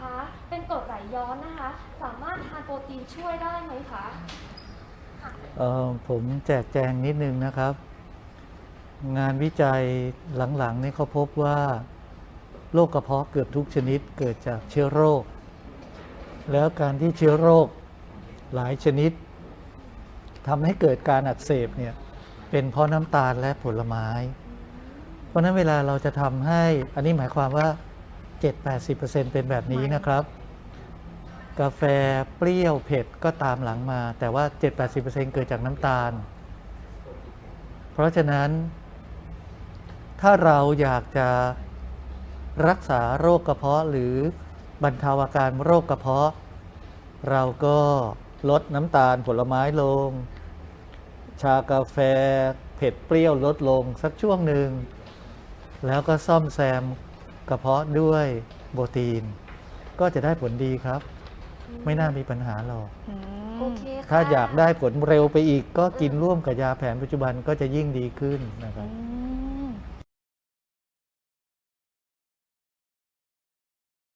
คะเป็นกรดไหลย้อนนะคะ สามารถทานโปรตีนช่วยได้ไหมคะเอ่อผมแจกแจงนิดนึงนะครับ งานวิจัยหลังๆนี่เขาพบว่าโรคกระเพาะเกือบทุกชนิดเกิดจากเชื้อโรค แล้วการที่เชื้อโรคหลายชนิดทำให้เกิดการอักเสบเนี่ยเป็นเพราะน้ำตาลและผลไม้ เพราะฉะนั้นเวลาเราจะทำให้อันนี้หมายความว่า 7-80%เป็นแบบนี้นะครับ กาแฟเปรี้ยวเผ็ดก็ตามหลังมา แต่ว่า 7-80%เกิดจากน้ำตาล เพราะฉะนั้น ถ้าเราอยากจะรักษาโรคกระเพาะหรือบรรเทาอาการโรคกระเพาะ เราก็ลดน้ำตาลผลไม้ลง ชากาแฟเผ็ดเปรี้ยวลดลงสักช่วงหนึ่ง แล้วก็ซ่อมแซม กระเพาะด้วยโปรตีน ก็จะได้ผลดีครับ ไม่น่ามีปัญหาหรอกอืมโอเคค่ะ ถ้าอยากได้ผลเร็วไปอีก ก็กินร่วมกับยาแผนปัจจุบันก็จะยิ่งดีขึ้นนะครับ อื